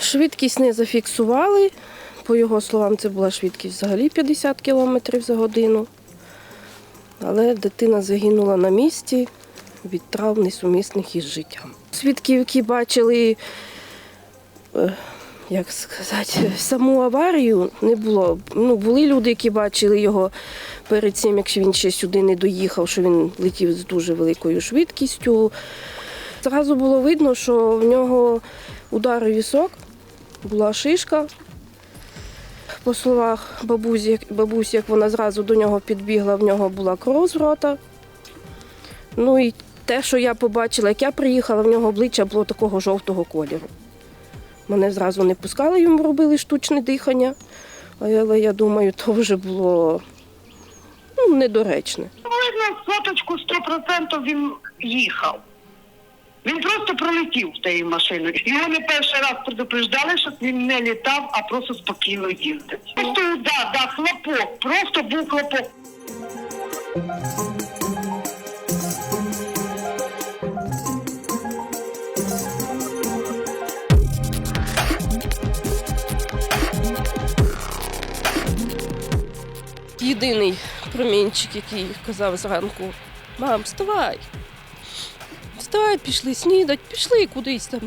Швидкість не зафіксували. По його словам, це була швидкість взагалі 50 км за годину. Але дитина загинула на місці від травм несумісних із життям. Свідків, які бачили, е, як сказати, саму аварію, не було. Ну, були люди, які бачили його перед цим, якщо він ще сюди не доїхав, що він летів з дуже великою швидкістю. Зразу було видно, що в нього удар вісок, була шишка. По словах бабусі, бабусі, як вона зразу до нього підбігла, в нього була кров з рота. Ну і те, що я побачила, як я приїхала, в нього обличчя було такого жовтого кольору. Мене зразу не пускали, йому робили штучне дихання, але я думаю, то вже було ну, недоречне. Видно, соточку 100% він їхав. Він просто пролетів в тією машиною. Його не перший раз предупреждали, щоб він не літав, а просто спокійно їздив. Просто да, да, хлопок, просто був хлопок. Єдиний промінчик, який казав зранку: мам, вставай. Вставай, пішли снідать, пішли кудись там.